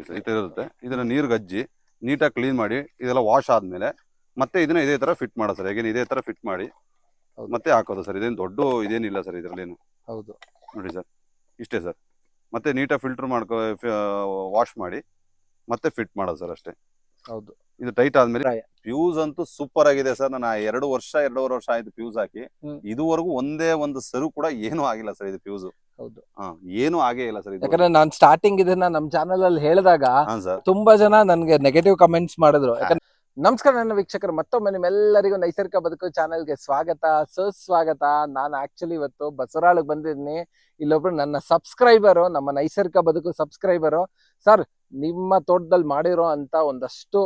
Sir ಈ ಥರ ಇರುತ್ತೆ ಇದನ್ನು ನೀರು ಗಜ್ಜಿ ನೀಟಾಗಿ ಕ್ಲೀನ್ ಮಾಡಿ ಇದೆಲ್ಲ ವಾಶ್ ಆದಮೇಲೆ ಮತ್ತೆ ಇದನ್ನ ಇದೇ ಥರ ಫಿಟ್ ಮಾಡೋದು ಸರ್ ಹೇಗೇನು ಇದೇ ಥರ ಫಿಟ್ ಮಾಡಿ ಮತ್ತೆ ಹಾಕೋದು ಸರ್ ಇದೇನು ದೊಡ್ಡ ಇದೇನಿಲ್ಲ ಸರ್ ಇದರಲ್ಲೇನು. ಹೌದು. ನೋಡಿ ಸರ್ ಇಷ್ಟೇ ಸರ್. ಮತ್ತೆ ನೀಟಾಗಿ ಫಿಲ್ಟರ್ ಮಾಡ್ಕೋ ವಾಶ್ ಮಾಡಿ ಮತ್ತೆ ಫಿಟ್ ಮಾಡೋದು ಸರ್ ಅಷ್ಟೇ. ಹೌದು. ಇದು ಟೈಟ್ ಆದ್ಮೇಲೆ. ಫ್ಯೂಸ್ ಅಂತೂ ಸೂಪರ್ ಆಗಿದೆ ಸರ್. ನಾನು ಎರಡು ವರ್ಷ ಎರಡೂವರೆ ವರ್ಷ ಆಯ್ತು ಫ್ಯೂಸ್ ಹಾಕಿ. ಇದುವರೆಗೂ ಒಂದೇ ಒಂದು ಸರು ಕೂಡ ಏನು ಆಗಿಲ್ಲ ಸರ್ ಇದು ಫ್ಯೂಸ್ ಹೌದು. ಏನು ಆಗೇ ಇಲ್ಲ ಸರ್ ಯಾಕಂದ್ರೆ ನಾನ್ ಸ್ಟಾರ್ಟಿಂಗ್ ಇದನ್ನ ನಮ್ ಚಾನಲ್ ಅಲ್ಲಿ ಹೇಳಿದಾಗ ಸರ್. ತುಂಬಾ ಜನ ನನ್ಗೆ ನೆಗೆಟಿವ್ ಕಮೆಂಟ್ಸ್ ಮಾಡಿದ್ರು. ಯಾಕಂದ್ರೆ ನಮಸ್ಕಾರ ನನ್ನ ವೀಕ್ಷಕರು ಮತ್ತೊಮ್ಮೆ ನಿಮ್ಮೆಲ್ಲರಿಗೂ ನೈಸರ್ಗಿಕ ಬದುಕು ಚಾನೆಲ್ಗೆ ಸ್ವಾಗತ ಸುಸ್ವಾಗತ ನಾನು ಆಕ್ಚುಲಿ ಇವತ್ತು ಬಸವರಾಳಿಗೆ ಬಂದಿದ್ದೀನಿ. ಇಲ್ಲೊಬ್ರು ನನ್ನ ಸಬ್ಸ್ಕ್ರೈಬರು ನಮ್ಮ ನೈಸರ್ಗಿಕ ಬದುಕು ಸಬ್ಸ್ಕ್ರೈಬರು ಸರ್ ನಿಮ್ಮ ತೋಟದಲ್ಲಿ ಮಾಡಿರೋ ಅಂತ ಒಂದಷ್ಟು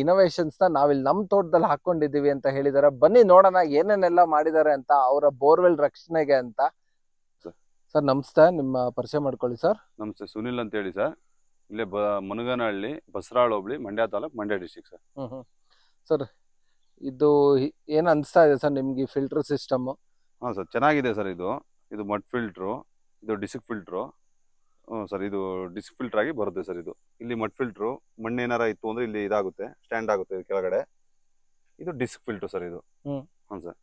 ಇನೋವೇಷನ್ಸ್ನ ನಾವಿಲ್ಲಿ ನಮ್ಮ ತೋಟದಲ್ಲಿ ಹಾಕೊಂಡಿದ್ದೀವಿ ಅಂತ ಹೇಳಿದಾರೆ. ಬನ್ನಿ ನೋಡೋಣ ಏನೇನೆಲ್ಲ ಮಾಡಿದ್ದಾರೆ ಅಂತ ಅವರ ಬೋರ್ವೆಲ್ ರಕ್ಷಣೆಗೆ ಅಂತ. ಸರ್. ನಮಸ್ತೆ ನಿಮ್ಮ ಪರಿಚಯ ಮಾಡ್ಕೊಳ್ಳಿ ಸರ್. ನಮಸ್ತೆ ಸುನಿಲ್ ಅಂತ ಹೇಳಿ ಸರ್. ಇಲ್ಲೇ ಬ ಮುನಗನಹಳ್ಳಿ ಬಸರಾಳ್ ಹೋಬಳಿ Mandya taluk Mandya district sir. Sir ಇದು ಏನು ಏನ್ ಅನ್ಸ್ತಾ ಇದೆ ಸರ್ ನಿಮ್ಗೆ ಫಿಲ್ಟರ್ ಸಿಸ್ಟಮ್ ಹಾ ಸರ್ ಚೆನ್ನಾಗಿದೆ ಸರ್ ಇದು. ಇದು ಮಡ್ ಫಿಲ್ಟ್ರು ಇದು ಡಿಸಿಕ್ ಫಿಲ್ಟ್ರು ಹ್ಞೂ ಸರ್ ಇದು ಡಿಸ್ಕ್ ಫಿಲ್ಟರ್ ಆಗಿ ಬರುತ್ತೆ ಸರ್ ಇದು. ಇಲ್ಲಿ ಮಡ್ ಫಿಲ್ಟ್ರು ಮಣ್ಣು ಏನಾರ ಇತ್ತು ಅಂದ್ರೆ ಇಲ್ಲಿ ಇದಾಗುತ್ತೆ ಸ್ಟ್ಯಾಂಡ್ ಆಗುತ್ತೆ ಇದು ಕೆಳಗಡೆ. ಇದು ಡಿಸ್ಕ್ ಫಿಲ್ಟರ್ ಸರ್ ಇದು. ಹ್ಮ್. ಹಾಂ ಸರ್.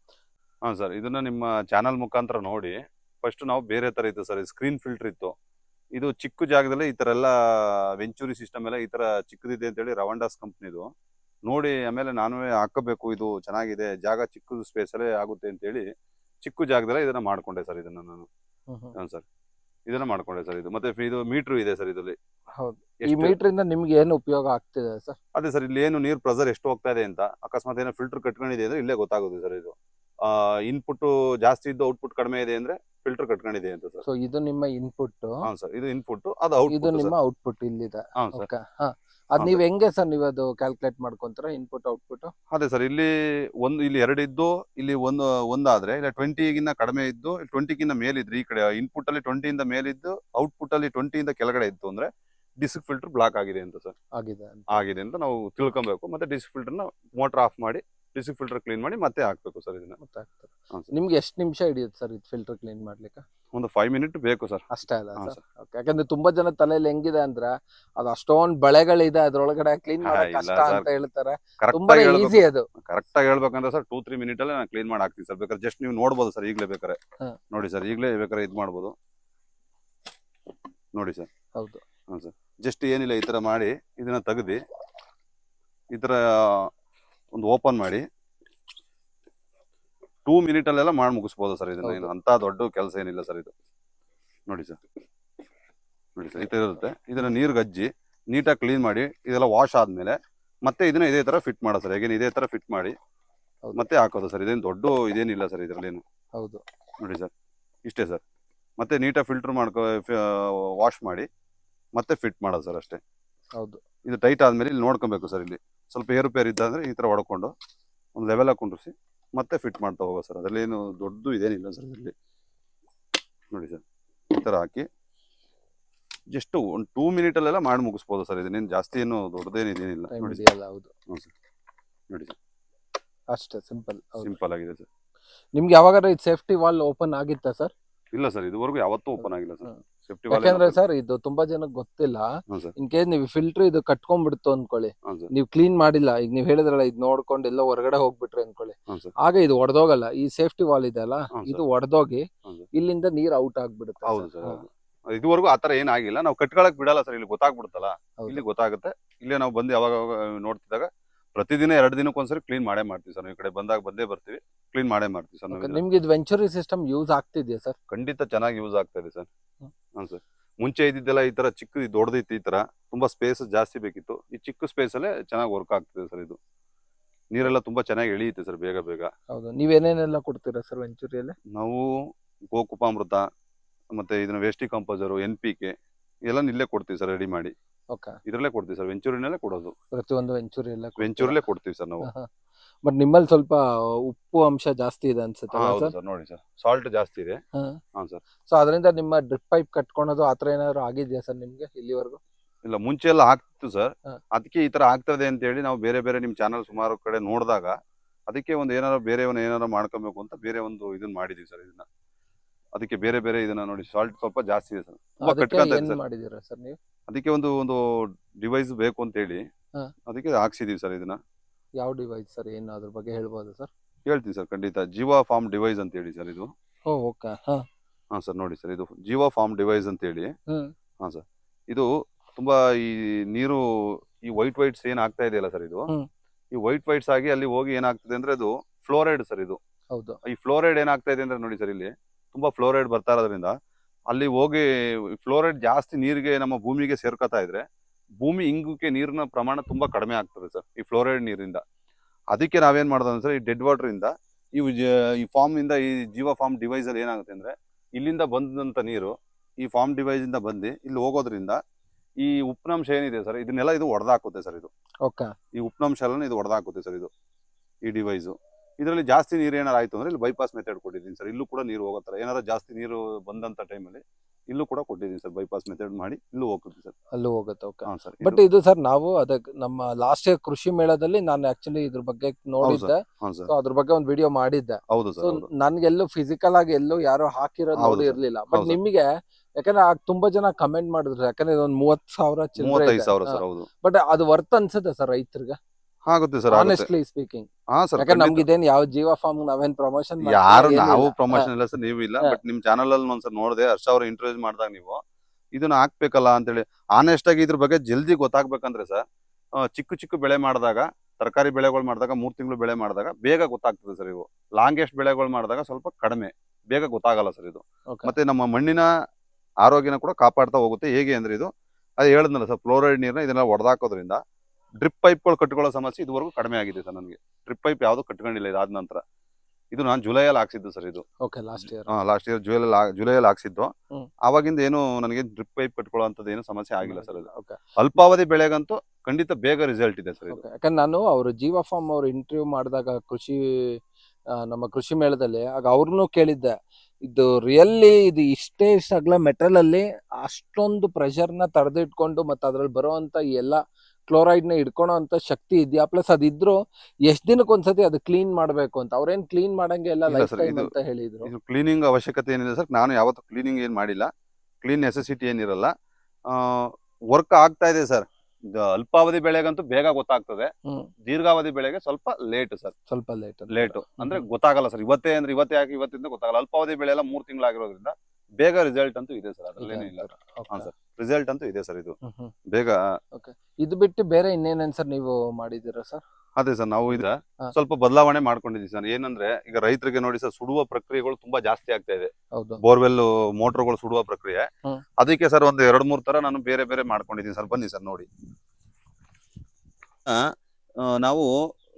ಹಾಂ ಸರ್ ಇದನ್ನ ನಿಮ್ಮ ಚಾನಲ್ ಮುಖಾಂತರ ನೋಡಿ. ಫಸ್ಟ್ ನಾವು ಬೇರೆ ಥರ ಇತ್ತು ಸರ್ ಸ್ಕ್ರೀನ್ ಫಿಲ್ಟರ್ ಇತ್ತು. ಇದು ಚಿಕ್ಕ ಜಾಗದಲ್ಲಿ ಈ ಥರ ಎಲ್ಲ ವೆಂಚೂರಿ ಸಿಸ್ಟಮ್ ಎಲ್ಲ ಈ ಥರ ಚಿಕ್ಕದಿದೆ ಅಂತೇಳಿ ರವಂಡಾಸ್ ಕಂಪ್ನಿದು ನೋಡಿ ಆಮೇಲೆ ನಾನು ಹಾಕಬೇಕು ಇದು ಚೆನ್ನಾಗಿದೆ ಜಾಗ ಚಿಕ್ಕದು ಸ್ಪೇಸಲ್ಲೇ ಆಗುತ್ತೆ ಅಂತೇಳಿ ಚಿಕ್ಕ ಜಾಗದಲ್ಲೇ ಇದನ್ನ ಮಾಡ್ಕೊಂಡೆ ಸರ್ ಇದನ್ನ ನಾನು. ಹಾಂ ಸರ್. ಇದನ್ನ ಮಾಡ್ಕೊಂಡೆ ಸರ್ ಇದು. ಮತ್ತೆ ಇದು ಮೀಟರ್ ಇದೆ ಸರ್ ಇದರಲ್ಲಿ. ಹೌದು. ಈ ಎಷ್ಟು- ಮೀಟರ್ ಇಂದ ನಿಮ್ಗೆ ಏನು ಉಪಯೋಗ ಆಗ್ತಿದೆ ಸರ್? ಅದೇ ಸರ್ ಇಲ್ಲಿ ಏನು ನೀರು ಪ್ರೆಸರ್ ಎಷ್ಟು ಹೋಗ್ತಾ ಇದೆ ಅಂತ ಅಕಸ್ಮಾತ್ ಏನೋ ಫಿಲ್ಟರ್ ಕಟ್ಕೊಂಡಿದೆ ಅಂದ್ರೆ ಇಲ್ಲೇ ಗೊತ್ತಾಗುತ್ತೆ ಸರ್ ಇದು. ಇನ್ಪುಟ್ ಜಾಸ್ತಿ ಇದ್ದು ಔಟ್ಪುಟ್ ಕಡಿಮೆ ಇದೆ ಅಂದ್ರೆ ಫಿಲ್ಟರ್ ಕಟ್ಕೊಂಡಿದೆ ಅಂತ ಸರ್ ಸೊ ಇದು ನಿಮ್ಮ ಇನ್ಪುಟ್ ಹಾ ಸರ್ ಇದು ಇನ್ಪುಟ್ ಅದು ಇದು ಔಟ್ಪುಟ್ ನಿಮ್ಮ ಔಟ್ಪುಟ್ ಇಲ್ಲಿದೆ. ಹಾ ಸರ್ ಓಕೆ ಹಾ. ಅದ್ ನೀವ್ ಹೆಂಗೆ ಸರ್ ನೀವು ಅದು ಕ್ಯಾಲ್ಕುಲೇಟ್ ಮಾಡ್ಕೊಂತೀರಾ ಇನ್ಪುಟ್ ಔಟ್ಪುಟ್ ಅದೇ ಸರ್ ಇಲ್ಲಿ ಒಂದು ಇಲ್ಲಿ ಎರಡು ಇದ್ದು ಇಲ್ಲಿ ಒಂದು ಒಂದಾದ್ರೆ ಇಲ್ಲ ಟ್ವೆಂಟಿಗಿನ್ನ ಕಡಿಮೆ ಇದ್ದು ಟ್ವೆಂಟಿಗಿನ್ನ ಮೇಲಿದ್ರೆ ಈ ಕಡೆ ಇನ್ಪುಟ್ ಅಲ್ಲಿ ಟ್ವೆಂಟಿಯಿಂದ ಮೇಲಿದ್ದು ಔಟ್ಪುಟ್ ಅಲ್ಲಿ ಟ್ವೆಂಟಿಯಿಂದ ಕೆಳಗಡೆ ಇತ್ತು ಅಂದ್ರೆ ಡಿಸ್ಕ್ ಫಿಲ್ಟರ್ ಬ್ಲಾಕ್ ಆಗಿದೆ ಅಂತ ಸರ್ ಆಗಿದೆ ಅಂತ. ಆಗಿದೆ ಅಂತ ನಾವು ತಿಳ್ಕೊಬೇಕು. ಮತ್ತೆ ಡಿಸ್ಕ್ ಫಿಲ್ಟರ್ನ ಮೋಟರ್ ಆಫ್ ಮಾಡಿ ಡಿಸ್ಕ್ ಫಿಲ್ಟರ್ ಕ್ಲೀನ್ ಮಾಡಿ ಮತ್ತೆ ಹಾಕ್ಬೇಕು ಸರ್ ಇದನ್ನ. ಗೊತ್ತಾಗ್ತದೆ ಹಾ, ಸರ್. ನಿಮ್ಗೆ ಎಷ್ಟು ನಿಮಿಷ ಹಿಡಿಯುತ್ತೆ ಸರ್ ಇದು ಫಿಲ್ಟರ್ ಕ್ಲೀನ್ ಮಾಡ್ಲಿಕ್ಕೆ? ಒಂದು ಫೈವ್ ಮಿನಿಟ್ ಬೇಕು ಸರ್. ಅಷ್ಟೇ ಅಲ್ಲ ಹಾ, ಸರ್? Okay. ಯಾಕಂದ್ರೆ ತುಂಬಾ ಜನ ತಲೆಯಲ್ಲಿ ಹೆಂಗಿದೆ ಅಂದ್ರೆ ಅದು ಅಷ್ಟೊಂದ್ ಬಳೆಗಳಿದೆ ಅದ್ರೊಳಗಡೆ ಕ್ಲೀನ್ ಹಾ, ಮಾಡಕ್ ಇಲ್ಲ ಕಷ್ಟ sir. ಅಂತ ಹೇಳ್ತಾರೆ. ಕರೆಕ್ಟ್ ತುಂಬಾ ಆಗಿ ಈಸಿ ಅದು. ಕರೆಕ್ಟ್ ಆಗಿ ಹೇಳ್ಬೇಕಂದ್ರೆ ಸರ್ ಟೂ ತ್ರೀ ಮಿನಿಟ್ ಅಲ್ಲಿ ನಾನು ಕ್ಲೀನ್ ಮಾಡಿ ಹಾಕ್ತೀನಿ ಸರ್. ಬೇಕಾದ್ರೆ ಜಸ್ಟ್ ನೀವು ನೋಡ್ಬೋದು ಸರ್ ಈಗಲೇ ಬೇಕಾರೆ ಹಾ. ನೋಡಿ ಸರ್ ಈಗಲೇ ಬೇಕಾರೆ ಇದ್ ಮಾಡ್ಬೋದು. ನೋಡಿ ಸರ್. ಹೌದು. ಜಸ್ಟ್ ಏನಿಲ್ಲ ಈ ತರ ಮಾಡಿ ಇದನ್ನ ತೆಗ್ದಿ ಈ ಥರ ಒಂದು ಓಪನ್ ಮಾಡಿ. ಟೂ ಮಿನಿಟಲ್ಲೆಲ್ಲ ಮಾಡಿ ಮುಗಿಸ್ಬೋದು ಸರ್ ಇದನ್ನ. ಏನು ಅಂತ ದೊಡ್ಡ ಕೆಲಸ ಏನಿಲ್ಲ ಸರ್ ಇದು. ನೋಡಿ ಸರ್. ನೋಡಿ ಸರ್ ಈ ಥರ ಇರುತ್ತೆ. ಇದನ್ನ ನೀರು ಗಜ್ಜಿ ನೀಟಾಗಿ ಕ್ಲೀನ್ ಮಾಡಿ ಇದೆಲ್ಲ ವಾಶ್ ಆದ್ಮೇಲೆ ಮತ್ತೆ ಇದನ್ನ ಇದೇ ಥರ ಫಿಟ್ ಮಾಡೋದು ಸರ್. ಹೇಗೇನು ಇದೇ ಥರ ಫಿಟ್ ಮಾಡಿ ಮತ್ತೆ ಹಾಕೋದು ಸರ್. ಇದೇನು ದೊಡ್ಡ ಇದೇನಿಲ್ಲ ಸರ್ ಇದರಲ್ಲೇನು. ಹೌದು. ನೋಡಿ ಸರ್ ಇಷ್ಟೇ ಸರ್. ಮತ್ತೆ ನೀಟಾಗಿ ಫಿಲ್ಟರ್ ಮಾಡ್ಕೊ ವಾಶ್ ಮಾಡಿ ಮತ್ತೆ ಫಿಟ್ ಮಾಡೋದು ಸರ್ ಅಷ್ಟೇ. ಹೌದು. ಇದು ಟೈಟ್ ಆದ್ಮೇಲೆ ಇಲ್ಲಿ ನೋಡ್ಕೊಬೇಕು ಸರ್ ಇಲ್ಲಿ. ಸ್ವಲ್ಪ ಏರುಪೇರು ಇದ್ದಂದರೆ ಈ ತರ ಹೊಡ್ಕೊಂಡು ಒಂದು ಲೆವೆಲ್ ಕುಂಡ್ರಿಸಿ ಮತ್ತೆ ಫಿಟ್ ಮಾಡ್ತಾ ಹೋಗೋ ಸರ್. ಅದರಲ್ಲಿ ಏನು ದೊಡ್ಡದು ಇದೇನಿಲ್ಲ ಸರ್ ಇದರಲ್ಲಿ ನೋಡಿ ಸರ್ ಈ ತರ ಹಾಕಿ ಜಸ್ಟ್ ಒಂದು ಟೂ ಮಿನಿಟಲ್ಲೆಲ್ಲ ಮಾಡಿ ಮುಗಿಸ್ಬೋದು ಸರ್. ಇದನ್ನೇನು ಜಾಸ್ತಿ ಏನು ದೊಡ್ಡದೇನು ಇದೇನಿಲ್ಲ. ನೋಡಿ ಸರ್. ಹೌದು. ಹ್ಞೂ ಸರ್. ನೋಡಿ ಸರ್. ಅಷ್ಟೇ ಸಿಂಪಲ್ ಸಿಂಪಲ್ ಆಗಿದೆ ಸರ್. ನಿಮ್ಗೆ ಯಾವಾಗಾರ ಇದು ಸೇಫ್ಟಿ ವಾಲ್ ಓಪನ್ ಆಗಿತ್ತಾ ಸರ್? ಇಲ್ಲ ಸರ್ ಇದುವರೆಗೂ ಯಾವತ್ತೂ ಓಪನ್ ಆಗಿಲ್ಲ ಸರ್. ಯಾಕಂದ್ರೆ ಸರ್ ಇದು ತುಂಬಾ ಜನಕ್ಕೆ ಗೊತ್ತಿಲ್ಲ. ಹ್ಞೂ ಸರ್. ಇನ್ ಕೇಸ್ ನೀವು ಫಿಲ್ಟರ್ ಇದು ಕಟ್ಕೊಂಡ್ಬಿಡ್ತು ಅನ್ಕೊಳ್ಳಿ. ಹಾಂ ಸರ್. ನೀವು ಕ್ಲೀನ್ ಮಾಡಿಲ್ಲ ಈಗ ನೀವು ಹೇಳಿದ್ರಲ್ಲ ಇದು ನೋಡ್ಕೊಂಡು ಎಲ್ಲ ಹೊರಗಡೆ ಹೋಗ್ಬಿಟ್ರಿ ಅನ್ಕೊಳ್ಳಿ. ಸರ್. ಆಗ ಇದು ಒಡೆದೋಗಲ್ಲ. ಈ ಸೇಫ್ಟಿ ವಾಲ್ ಇದೆ ಅಲ್ಲ ಇದು ಒಡೆದೋಗಿ. ಇಲ್ಲಿಂದ ನೀರ್ ಔಟ್ ಆಗ್ಬಿಡುತ್ತೆ ಹೌದು sir. ಸರ್ ಹೌದು. ಇದುವರೆಗೂ ಆತರ ಏನಾಗಿಲ್ಲ ನಾವು ಕಟ್ಕೊಳಕ್ ಬಿಡಲ್ಲ ಸರ್ ಇಲ್ಲಿ ಗೊತ್ತಾಗ್ಬಿಡುತ್ತಲ್ಲ. ಹೌದು. ಇಲ್ಲಿ ಗೊತ್ತಾಗುತ್ತೆ. ಇಲ್ಲೇ ನಾವು ಬಂದು ಯಾವಾಗ ನೋಡ್ತಿದಾಗ ನೋಡ್ತಿದ್ದಾಗ ಪ್ರತಿದಿನ ಎರಡು ದಿನಕ್ಕೊಂದ್ಸರಿ ಕ್ಲೀನ್ ಮಾಡೇ ಮಾಡ್ತೀವಿ ಸರ್. ನಾವು ಈ ಕಡೆ ಬಂದಾಗ ಬಂದೇ ಬರ್ತೀವಿ. ಕ್ಲೀನ್ ಮಾಡೇ ಮಾಡ್ತೀವಿ ಸರ್ ನಾವು ಇದನ್ನ. ನಿಮ್ಗೆ ಇದು ವೆಂಚುರಿ ಸಿಸ್ಟಮ್ ಯೂಸ್ ಆಗ್ತಿದ್ಯಾ ಸರ್? ಖಂಡಿತ ಚೆನ್ನಾಗಿ ಯೂಸ್ ಆಗ್ತಾ ಇದೆ ಸರ್. ಹಾಂ ಸರ್ ಮುಂಚೆ ಇದ್ದಿದ್ದೆಲ್ಲ ಈ ತರ ಚಿಕ್ಕ ದೊಡ್ಡದಿತ್ತು ಈ ತರ ತುಂಬಾ ಸ್ಪೇಸ್ ಜಾಸ್ತಿ ಬೇಕಿತ್ತು. ಈ ಚಿಕ್ಕ ಸ್ಪೇಸ್ ಅಲ್ಲೇ ಚೆನ್ನಾಗಿ ವರ್ಕ್ ಆಗ್ತಿದೆ ಸರ್ ಇದು. ನೀರೆಲ್ಲ ತುಂಬಾ ಚೆನ್ನಾಗಿ ಎಳೆಯುತ್ತೆ ಸರ್ ಬೇಗ ಬೇಗ. ಹೌದು. ನೀವೇನೇನೆಲ್ಲ ಕೊಡ್ತೀರಾ ಸರ್ ವೆಂಚೂರಿಯಲ್ಲಿ? ನಾವು ಗೋಕುಪಾಮೃತ ಮತ್ತೆ ಇದನ್ನ waste decomposer N P K ಎಲ್ಲ ಇಲ್ಲೇ ಕೊಡ್ತೀವಿ ಸರ್ ರೆಡಿ ಮಾಡಿ. ಓಕೆ. ಇದ್ರಲ್ಲೇ ಕೊಡ್ತೀವಿ ಸರ್ ವೆಂಚೂರಿನಲ್ಲೇ ಕೊಡೋದು. ಪ್ರತಿಯೊಂದು ವೆಂಚುರಿ ಎಲ್ಲ ವೆಂಚೂರಲ್ಲೇ ಕೊಡ್ತೀವಿ ಸರ್ ನಾವು. ಬಟ್ ನಿಮ್ಮಲ್ಲಿ ಸ್ವಲ್ಪ ಉಪ್ಪು ಅಂಶ ಜಾಸ್ತಿ ಇದೆ ಅನ್ಸುತ್ತೆ ಹೌದು ಸರ್ ಸರ್ ನೋಡಿ ಸರ್ ಸಾಲ್ಟ್ ಜಾಸ್ತಿ ಇದೆ. ಹಾ. ಸರ್ ಸೊ ಅದರಿಂದ ನಿಮ್ಮ ಡ್ರಿಪ್ ಪೈಪ್ ಕಟ್ಕೊಳೋದು ಆತರ ಏನಾದ್ರು ಆಗಿದೆಯಾ ಸರ್ ನಿಮ್ಗೆ ಇಲ್ಲಿವರೆಗೂ? ಇಲ್ಲ ಮುಂಚೆ ಎಲ್ಲ ಆಗ್ತಿತ್ತು ಸರ್ ಹಾ. ಅದಕ್ಕೆ ಈ ತರ ಆಗ್ತದೆ ಅಂತ ಹೇಳಿ ನಾವು ಬೇರೆ ಬೇರೆ ನಿಮ್ ಚಾನಲ್ ಸುಮಾರು ಕಡೆ ನೋಡಿದಾಗ ಅದಕ್ಕೆ ಒಂದು ಏನಾರ ಬೇರೆ ಒಂದು ಏನಾರ ಮಾಡ್ಕೊಬೇಕು ಅಂತ ಬೇರೆ ಒಂದು ಇದನ್ನ ಮಾಡಿದೀವಿ ಸರ್ ಇದನ್ನ. ಅದಕ್ಕೆ ಬೇರೆ ಬೇರೆ ಇದನ್ನ ನೋಡಿ ಸಾಲ್ಟ್ ಸ್ವಲ್ಪ ಜಾಸ್ತಿ ಇದೆ ಸರ್ ತುಂಬಾ ಅದಕ್ಕೆ ಕಟ್ಕೊಂತ ಏನ್ ಸರ್ ಮಾಡಿದೀರಾ ಸರ್ ನೀವು? ಅದಕ್ಕೆ ಒಂದು ಒಂದು ಡಿವೈಸ್ ಬೇಕು ಅಂತ ಹೇಳಿ ಹಾ. ಅದಕ್ಕೆ ಹಾಕ್ಸಿದೀವಿ ಸರ್ ಇದನ್ನ. ಯಾವ ಡಿವೈಸ್ ಸರ್? ಏನು ಅದ್ರ ಬಗ್ಗೆ ಹೇಳ್ಬೋದು ಸರ್? ಹೇಳ್ತೀನಿ ಸರ್ ಖಂಡಿತ. ಜೀವಾ ಫಾರ್ಮ್ ಡಿವೈಸ್ ಅಂತ ಹೇಳಿ ಸರ್ ಇದು. ಓ ಓಕೆ. ಹಾ. ಹಾ ಸರ್ ನೋಡಿ ಸರ್ ಇದು ಜೀವಾ ಫಾರ್ಮ್ ಡಿವೈಸ್ ಅಂತ ಹೇಳಿ ಹಾ ಸರ್. ಇದು ತುಂಬಾ ಈ ನೀರು ಈ ವೈಟ್ ವೈಟ್ಸ್ ಏನ್ ಆಗ್ತಾ ಇದೆಯಲ್ಲ ಸರ್ ಇದು? ಹ್ಮ್. ಈ ವೈಟ್ ವೈಟ್ಸ್ ಆಗಿ ಅಲ್ಲಿ ಹೋಗಿ ಏನಾಗ್ತದೆ ಅಂದ್ರೆ ಅದು ಫ್ಲೋರೈಡ್ ಸರ್ ಇದು. ಹೌದು. ಈ ಫ್ಲೋರೈಡ್ ಏನಾಗ್ತಾ ಇದೆ ಅಂದ್ರೆ ನೋಡಿ ಸರ್ ಇಲ್ಲಿ ತುಂಬಾ ಫ್ಲೋರೈಡ್ ಬರ್ತಾ ಇರೋದ್ರಿಂದ ಅಲ್ಲಿ ಹೋಗಿ ಫ್ಲೋರೈಡ್ ಜಾಸ್ತಿ ನೀರಿಗೆ ನಮ್ಮ ಭೂಮಿಗೆ ಸೇರ್ಕೊತಾ ಇದ್ರೆ ಭೂಮಿ ಇಂಗುಕ್ಕೆ ನೀರಿನ ಪ್ರಮಾಣ ತುಂಬಾ ಕಡಿಮೆ ಆಗ್ತದೆ ಸರ್ ಈ ಫ್ಲೋರೈಡ್ ನೀರಿಂದ. ಅದಕ್ಕೆ ನಾವೇನ್ ಮಾಡೋದು ಸರ್ ಈ ಡೆಡ್ ವಾಟರ್ ಇಂದ ಈ ಈ ಫಾರ್ಮ್ ಇಂದ ಈ ಜೀವ ಫಾರ್ಮ್ ಡಿವೈಸ್ ಅಲ್ಲಿ ಏನಾಗುತ್ತೆ ಅಂದ್ರೆ ಇಲ್ಲಿಂದ ಬಂದಂತ ನೀರು ಈ ಫಾರ್ಮ್ ಡಿವೈಸ್ ಇಂದ ಬಂದು ಇಲ್ಲಿ ಹೋಗೋದ್ರಿಂದ ಈ ಉಪ್ನಾಂಶ ಏನಿದೆ ಸರ್ ಇದನ್ನೆಲ್ಲ ಇದು ಒಡೆದಾಕುತ್ತೆ ಸರ್ ಇದು. ಓಕೆ. ಈ ಉಪ್ನಾಂಶ ಎಲ್ಲ ಇದು ಒಡೆದಾಕುತ್ತೆ ಸರ್ ಇದು ಈ ಡಿವೈಸು ಇದರಲ್ಲಿ ಜಾಸ್ತಿ ನೀರು ಏನಾರು ಆಯ್ತು ಅಂದ್ರೆ ಇಲ್ಲಿ ಬೈಪಾಸ್ ಮೆಥಡ್ ಕೊಟ್ಟಿದ್ದೀನಿ ಸರ್ ಇಲ್ಲೂ ಕೂಡ ನೀರು ಹೋಗೋ ಥರ ಏನಾರ ಜಾಸ್ತಿ ನೀರು ಬಂದಂತ ಟೈಮಲ್ಲಿ ಇಲ್ಲೂ ಕೂಡ ಕೊಟ್ಟಿದ್ದೀನಿ ಸರ್ ಬೈಪಾಸ್ ಮೆಥಡ್ ಮಾಡಿ ಇಲ್ಲೂ ಹೋಗುತ್ತೆ ಸರ್. ಅಲ್ಲೂ ಹೋಗುತ್ತೆ ಓಕೆ ಹಾಂ ಸರ್ ಬಟ್ ಇದು ಸರ್ ನಾವು ಅದಕ್ಕೆ ನಮ್ಮ ಲಾಸ್ಟ್ ಇಯರ್ ಕೃಷಿ ಮೇಳದಲ್ಲಿ ನಾನು ಆಕ್ಚುಲಿ ಇದ್ರ ಬಗ್ಗೆ ನೋಡಿದ್ದೆ. ಹಾಂ ಸರ್. ಸೊ ಅದ್ರ ಬಗ್ಗೆ ಒಂದು ವಿಡಿಯೋ ಮಾಡಿದ್ದೆ. ಹೌದು ಸೊ ಸರ್ ನನ್ಗೆಲ್ಲೂ ಫಿಸಿಕಲ್ ಆಗಿ ಎಲ್ಲೂ ಯಾರು ಹಾಕಿರೋದು ಹೌದು ನೋಡಿ sir. ಇರ್ಲಿಲ್ಲ. ಬಟ್ ಹೌದು sir. ನಿಮಗೆ ಯಾಕಂದ್ರೆ ಆಗ ತುಂಬಾ ಜನ ಕಮೆಂಟ್ ಮಾಡಿದ್ರು ಯಾಕಂದ್ರೆ ಇದೊಂದು ಮೂವತ್ ಸಾವಿರ ಮೂವತ್ತೈದು ಸಾವಿರ ಸರ್ ಹೌದು. ಬಟ್ ಅದು ವರ್ತ್ ಅನ್ಸುತ್ತೆ ಸರ್ ರೈತರಿಗೆ. ಆಗುತ್ತೆ ಸರ್ ಆನೆಸ್ಟ್ಲಿ ಸ್ಪೀಕಿಂಗ್ ಹಾ ಸರ್ ಯಾಕಂದ್ರೆ ನಮ್ಗೆ ಇದೇನ್ ಯಾವ ಜೀವ ಫಾರ್ಮ್ ನಾವೇನ್ ಪ್ರಮೋಷನ್ ಯಾರು ನಾವು ಪ್ರಮೋಷನ್ ಇಲ್ಲ ಸರ್ ನೀವು ಇಲ್ಲ. ಬಟ್ ನಿಮ್ ಚಾನಲ್ ಅಲ್ಲಿ ಒಂದ್ಸಲ ನೋಡಿದೆ ಹರ್ಷ ಅವ್ರ ಇಂಟರ್ವ್ಯೂಸ್ ಮಾಡಿದಾಗ ನೀವು ಇದನ್ನ ಹಾಕ್ಬೇಕಲ್ಲ ಅಂತೇಳಿ. ಆನೆಸ್ಟ್ ಆಗಿ ಇದ್ರ ಬಗ್ಗೆ ಜಲ್ದಿ ಗೊತ್ತಾಗ್ಬೇಕಂದ್ರೆ ಸರ್ ಚಿಕ್ಕ ಚಿಕ್ಕ ಬೆಳೆ ಮಾಡಿದಾಗ ತರಕಾರಿ ಬೆಳೆಗಳು ಮಾಡಿದಾಗ ಮೂರ್ ತಿಂಗಳು ಬೆಳೆ ಮಾಡಿದಾಗ ಬೇಗ ಗೊತ್ತಾಗ್ತದೆ ಸರ್ ಇವು ಲಾಂಗೆಸ್ಟ್ ಬೆಳೆಗಳು ಮಾಡಿದಾಗ ಸ್ವಲ್ಪ ಕಡಿಮೆ. ಬೇಗ ಗೊತ್ತಾಗಲ್ಲ ಸರ್ ಇದು. ಮತ್ತೆ ನಮ್ಮ ಮಣ್ಣಿನ ಆರೋಗ್ಯನ ಕೂಡ ಕಾಪಾಡ್ತಾ ಹೋಗುತ್ತೆ. ಹೇಗೆ ಅಂದ್ರೆ ಇದು ಅದು ಹೇಳಿದ್ನಲ್ಲ ಸರ್ ಫ್ಲೋರೈಡ್ ನೀರ್ನ ಇದನ್ನ ಹೊಡೆದಾಕೋದ್ರಿಂದ ಡ್ರಿಪ್ ಪೈಪ್ಗಳು ಕಟ್ಕೊಳ್ಳೋ ಸಮಸ್ಯೆ ಇದುವರೆಗೂ ಕಡಿಮೆ ಆಗಿದೆ ಸರ್ ನನಗೆ. ಡ್ರಿಪ್ ಪೈಪ್ ಯಾವುದು ಕಟ್ಕೊಂಡಿಲ್ಲ ಇದಾದ ನಂತರ. ಇದು ನಾನು ಜುಲೈಯಲ್ಲಿ ಹಾಕ್ಸಿದ್ದು ಸರ್ ಇದು. Okay last year last year July ಜುಲೈಯಲ್ಲಿ ಹಾಕ್ಸಿದ್ದು. ಅವಾಗಿಂದ ಆವಾಗಿಂದ ಏನು ನನಗೆ ಡ್ರಿಪ್ ಪೈಪ್ ಕಟ್ಕೊಳ್ಳೋ ಏನು ಸಮಸ್ಯೆ ಆಗಿಲ್ಲ ಸರ್ ಇದು. ಅಲ್ಪಾವಧಿ ಬೆಳೆಗಂತೂ ಖಂಡಿತ ಬೇಗ ರಿಸಲ್ಟ್ ಇದೆ ಸರ್ ಯಾಕಂದ್ರೆ ನಾನು ಅವರು ಜೀವ ಫಾರ್ಮ್ ಅವ್ರು ಇಂಟರ್ವ್ಯೂ ಮಾಡಿದಾಗ ಕೃಷಿ ನಮ್ಮ ಕೃಷಿ ಮೇಳದಲ್ಲಿ ಆಗ ಅವ್ರನ್ನೂ ಕೇಳಿದ್ದೆ ಇದು ರಿಯಲ್ಲಿ ಇದು ಇಷ್ಟೇ ಅಗಲ ಮೆಟಲ್ ಅಲ್ಲಿ ಅಷ್ಟೊಂದು ಪ್ರೆಷರ್ನ ನ ತಡೆದಿಟ್ಕೊಂಡು ಮತ್ತೆ ಅದ್ರಲ್ಲಿ ಬರುವಂತ ಎಲ್ಲ ಕ್ಲೋರೈಡ್ನ ಅಂಥ ಅಂತ ಶಕ್ತಿ ಇದೆಯಾ? ಪ್ಲಸ್ ಅದಿದ್ರು ಎಷ್ಟು ದಿನಕ್ಕೆ ಒಂದ್ಸತಿ ಅದು ಕ್ಲೀನ್ ಮಾಡಬೇಕು ಅಂತ. ಅವ್ರೇನು ಕ್ಲೀನ್ ಮಾಡಂಗೆ ಎಲ್ಲ ಇಲ್ಲ ಲೈಫ್ sir, ಟೈಮ್ ಇದು- ಅಂತ ಹೇಳಿದ್ರು. ಇದು ಕ್ಲೀನಿಂಗ್ ಅವಶ್ಯಕತೆ ಏನಿದೆ ಸರ್. ನಾನು ಯಾವತ್ತು ಕ್ಲೀನಿಂಗ್ ಏನು ಮಾಡಿಲ್ಲ. ಕ್ಲೀನ್ ನೆಸೆಸಿಟಿ ಏನಿರಲ್ಲ. ವರ್ಕ್ ಆಗ್ತಾ ಇದೆ ಸರ್. ಅಲ್ಪಾವಧಿ ಬೆಳೆಗಂತೂ ಬೇಗ ಗೊತ್ತಾಗ್ತದೆ. ಹ್ಮ್. ದೀರ್ಘಾವಧಿ ಬೆಳೆಗೆ ಸ್ವಲ್ಪ ಲೇಟ್ ಸರ್. ಸ್ವಲ್ಪ ಲೇಟ್ ಲೇಟ್. ಅಂದ್ರೆ ಗೊತ್ತಾಗಲ್ಲ ಸರ್. ಇವತ್ತೇ ಅಂದ್ರೆ ಇವತ್ತೇ ಹಾಕಿ ಇವತ್ತಿಂದ ಗೊತ್ತಾಗಲ್ಲ. ಅಲ್ಪಾವಧಿ ಬೆಳೆ ಎಲ್ಲ ಮೂರ್ ತಿಂಗಳಾಗಿರೋದ್ರಿಂದ ಬೇಗ ರಿಸಲ್ಟ್ ಅಂತೂ ಇದೆ ಸರ್ ಅದ್ರಲ್ಲೇನು ಇಲ್ಲ. ಹಾ ಸರ್ ರಿಸಲ್ಟ್ ಅಂತೂ ಇದೆ ಸರ್ ಇದು. ಬೇಗ ಇದು ಬಿಟ್ಟು ಬೇರೆ ಇನ್ನೇನೇನ್ ಸರ್ ನೀವು ಮಾಡಿದೀರಾ ಸರ್ ಅದೇ ಸರ್ ನಾವು ಇದ ಸ್ವಲ್ಪ ಬದಲಾವಣೆ ಮಾಡ್ಕೊಂಡಿದೀವಿ ಸರ್ ಏನಂದ್ರೆ ಈಗ ರೈತರಿಗೆ ನೋಡಿ ಸರ್ ಸುಡುವ ಪ್ರಕ್ರಿಯೆಗಳು ತುಂಬಾ ಜಾಸ್ತಿ ಆಗ್ತಾ ಇದೆ. ಹೌದು. ಬೋರ್ವೆಲ್ ಮೋಟರ್ಗಳು ಸುಡುವ ಪ್ರಕ್ರಿಯೆ. ಹ್ಮ್. ಅದಕ್ಕೆ ಸರ್ ಒಂದು ಎರಡ್ ಮೂರ್ ತರ ನಾನು ಬೇರೆ ಬೇರೆ ಮಾಡ್ಕೊಂಡಿದ್ದೀನಿ ಸರ್ ಬನ್ನಿ ಸರ್ ನೋಡಿ. ಆ, ಆ, ನಾವು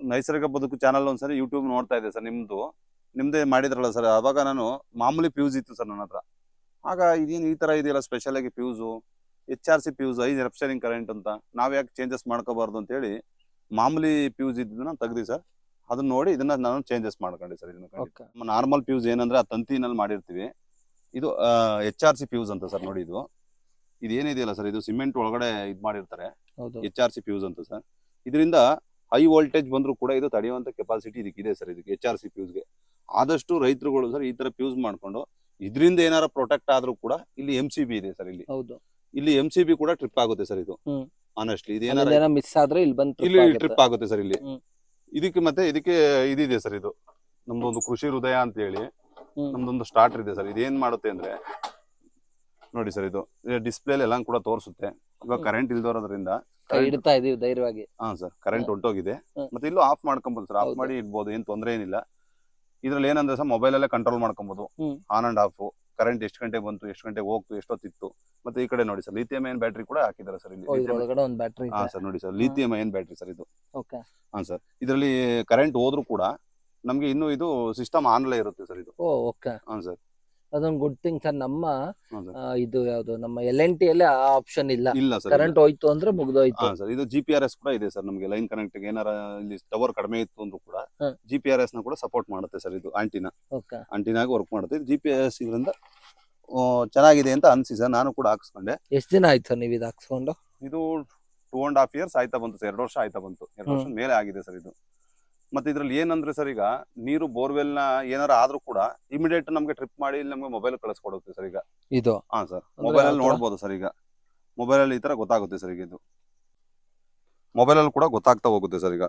ನೈಸರ್ಗಿಕ ಬದುಕು ಚಾನಲ್ ಒಂದ್ಸರಿ ಯೂಟ್ಯೂಬ್ ನೋಡ್ತಾ ಇದ್ದೆ ಸರ್ ನಿಮ್ದು. ನಿಮ್ದೇ ಮಾಡಿದ್ರಲ್ಲ ಸರ್ ಅವಾಗ ನಾನು ಮಾಮೂಲಿ ಫ್ಯೂಸ್ ಇತ್ತು ಸರ್ ನನ್ನ ಹತ್ರ. ಆಗ ಇದೇನು ಈ ತರ ಇದೆಯಲ್ಲ ಸ್ಪೆಷಲ್ ಆಗಿ fuse H R C fuse ಐದು ರೆಪ್ಸ್ಟರಿಂಗ್ ಕರೆಂಟ್ ಅಂತ. ನಾವ್ ಯಾಕೆ ಚೇಂಜಸ್ ಮಾಡ್ಕೋಬಾರ್ದು ಅಂತ ಹೇಳಿ ಮಾಮೂಲಿ ಫ್ಯೂಸ್ ಇದ್ದನ್ನ ತೆಗ್ದಿ ಸರ್ ಅದನ್ನ ನೋಡಿ ಇದನ್ನ ನಾನು ಚೇಂಜಸ್ ಮಾಡ್ಕೊಂಡೆ ಸರ್ ಇದನ್ನ ನಾರ್ಮಲ್ ಫ್ಯೂಸ್ ಏನಂದ್ರೆ ಆ ತಂತಿನಲ್ಲಿ ಮಾಡಿರ್ತೀವಿ. ಇದು ಎಚ್ ಆರ್ ಸಿ ಫ್ಯೂಸ್ ಅಂತ ಸರ್ ನೋಡಿ ಇದು. ಇದು ಏನಿದೆಯಲ್ಲ ಸರ್ ಇದು ಸಿಮೆಂಟ್ ಒಳಗಡೆ ಇದು ಮಾಡಿರ್ತಾರೆ. ಎಚ್ ಆರ್ ಸಿ ಫ್ಯೂಸ್ ಅಂತ ಸರ್ ಇದರಿಂದ ಹೈ ವೋಲ್ಟೇಜ್ ಬಂದ್ರು ಕೂಡ ಇದು ತಡೆಯುವಂತ ಕೆಪಾಸಿಟಿ ಇದಕ್ಕೆ ಇದೆ ಸರ್ ಇದಕ್ಕೆ ಎಚ್ ಆರ್ ಸಿ ಫ್ಯೂಸ್ಗೆ ಆದಷ್ಟು ರೈತರುಗಳು ಸರ್ ಈ ತರ ಫ್ಯೂಸ್ ಮಾಡ್ಕೊಂಡು ಇದರಿಂದ ಏನಾರ ಪ್ರೊಟೆಕ್ಟ್ ಆದ್ರೂ ಕೂಡ ಇಲ್ಲಿ ಎಂ ಸಿ ಬಿ ಇದೆ ಸರ್ ಇಲ್ಲಿ ಹೌದು ಇಲ್ಲಿ ಎಂ ಸಿ ಬಿ ಕೂಡ ಟ್ರಿಪ್ ಆಗುತ್ತೆ ಸರ್ ಇದು ಹ್ಮ್. ಆನೆಸ್ಟ್ಲಿ ಇದು ಏನಾರ ಮಿಸ್ ಆದ್ರೆ ಇಲ್ಲಿ ಬಂದು ಇಲ್ಲಿ ಟ್ರಿಪ್ ಆಗುತ್ತೆ ಸರ್ ಇಲ್ಲಿ ಹ್ಮ್. ಇದಕ್ಕೆ ಮತ್ತೆ ಇದಕ್ಕೆ ಇದಿದೆ ಸರ್ ಇದು ನಮ್ದೊಂದು ಕೃಷಿ ಹೃದಯ ಅಂತ ಹೇಳಿ ಹ್ಮ್. ನಮ್ದೊಂದು ಸ್ಟಾರ್ಟರ್ ಇದೆ ಸರ್ ಇದೇನ್ ಮಾಡುತ್ತೆ ಅಂದ್ರೆ ನೋಡಿ ಸರ್ ಇದು ಡಿಸ್ಪ್ಲೇ ಎಲ್ಲ ಕೂಡ ತೋರಿಸುತ್ತೆ ಇವಾಗ ಹ್ಮ್. ಕರೆಂಟ್ ಇಲ್ದೋರೋದ್ರಿಂದ ಕೈ ಇದೀವಿ ಧೈರ್ಯವಾಗಿ ಹಾ ಸರ್ ಕರೆಂಟ್. ಹೊಂಟೋಗಿದೆ ಹ್ಮ್. ಮತ್ತೆ ಇಲ್ಲೂ ಆಫ್ ಮಾಡ್ಕೊಂಬೋದು ಸರ್ ಆಫ್ ಹೌದು. ಮಾಡಿ ಇಡ್ಬೋದು ಏನ್ ತೊಂದರೆ ಏನಿಲ್ಲ ಇದ್ರಲ್ಲಿ ಏನಂದ್ರೆ ಸರ್ ಮೊಬೈಲ್ ಅಲ್ಲೇ ಕಂಟ್ರೋಲ್ ಮಾಡ್ಕೊಬಹುದು ಆನ್ ಅಂಡ್ ಆಫ್ ಕರೆಂಟ್ ಎಷ್ಟು ಗಂಟೆ ಬಂತು ಎಷ್ಟು ಗಂಟೆ ಹೋಗ್ತು ಎಷ್ಟೊತ್ತಿತ್ತು. ಮತ್ತೆ ಈ ಕಡೆ ನೋಡಿ ಸರ್ ಲಿಥಿಯಂ ಏನ್ ಬ್ಯಾಟ್ರಿ ಕೂಡ ಹಾಕಿದ್ದಾರೆ ಸರ್ ಇಲ್ಲಿ. ಹಾ ಸರ್ ನೋಡಿ ಸರ್ ಲಿಥಿಯಂ ಏನ್ ಬ್ಯಾಟ್ರಿ ಸರ್ ಇದು. ಹಾ ಸರ್ ಇದರಲ್ಲಿ ಕರೆಂಟ್ ಹೋದ್ರು ಕೂಡ ನಮ್ಗೆ ಇನ್ನು ಇದು ಸಿಸ್ಟಮ್ ಆನ್ಲೇ ಇರುತ್ತೆ ಸರ್ ಇದು. ಹಾ ಸರ್. ಅದೊಂದು ಗುಡ್ ಥಿಂಗ್ ಸರ್ ನಮ್ಮ ಆ, ಇದು ಯಾವುದು ನಮ್ಮ ಎಲ್ ಎನ್ ಟಿ ಅಲ್ಲಿ ಆ ಆಪ್ಷನ್ ಇಲ್ಲ. ಇಲ್ಲ ಸರ್ ಕರೆಂಟ್ ಹೋಯ್ತು ಅಂದ್ರೆ ಮುಗ್ದೋಯ್ತು. ಸರ್ ಇದು ಜಿ ಪಿ ಆರ್ ಎಸ್ ಕೂಡ ಇದೆ ಸರ್ ನಮಗೆ ಲೈನ್ ಕನೆಕ್ಟ್ ಏನಾರ ಇಲ್ಲಿ ಟವರ್ ಕಡಿಮೆ ಇತ್ತು ಅಂದ್ರೂ ಕೂಡ ಹ. ಜಿ ಪಿ ಆರ್ ಎಸ್ನ ಕೂಡ ಸಪೋರ್ಟ್ ಮಾಡುತ್ತೆ ಸರ್ ಇದು ಆಂಟಿನ. ಓಕೆ. ಆಂಟಿನಾಗ ವರ್ಕ್ ಮಾಡುತ್ತೆ. ಜಿ ಪಿ ಎಸ್ ಇದರಿಂದ ಆ, ಚೆನ್ನಾಗಿದೆ ಅಂತ ಅನ್ಸಿ ಸರ್ ನಾನು ಕೂಡ ಹಾಕ್ಸ್ಕೊಂಡೆ. ಎಷ್ಟ್ ದಿನ ಆಯ್ತು ಸರ್ ನೀವು ಇದು ಹಾಕ್ಸ್ಕೊಂಡು? ಇದು ಟೂ ಅಂಡ್ ಹಾಫ್ ಇಯರ್ಸ್ ಆಯ್ತಾ ಬಂತು ಸರ್ ಎರಡು ವರ್ಷ ಆಯ್ತಾ ಬಂತು. ಎರಡು ವರ್ಷ ಮೇಲೆ ಆಗಿದೆ ಸರ್ ಇದು. ಮತ್ತೆ ಇದ್ರಲ್ಲಿ ಏನಂದ್ರೆ ಸರ್ ಈಗ ನೀರು ಬೋರ್ವೆಲ್ನ ಏನಾರ ಆದ್ರೂ ಕೂಡ ಇಮಿಡಿಯೇಟ್ ನಮ್ಗೆ ಟ್ರಿಪ್ ಮಾಡಿ ಇಲ್ಲಿ ನಮ್ಗೆ ಮೊಬೈಲ್ ಕಳಿಸ್ಕೊಡುತ್ತೆ ಸರ್ ಈಗ. ಇದು? ಹಾ ಸರ್ ಮೊಬೈಲ್ ಅಲ್ಲಿ ನೋಡ್ಬೋದು ಸರ್ ಈಗ. ಮೊಬೈಲ್ ಅಲ್ಲಿ ಈ ತರ ಗೊತ್ತಾಗುತ್ತೆ ಸರ್ ಈಗ ಇದು. ಮೊಬೈಲ್ ಅಲ್ಲಿ ಕೂಡ ಗೊತ್ತಾಗ್ತಾ ಹೋಗುತ್ತೆ ಸರ್ ಈಗ.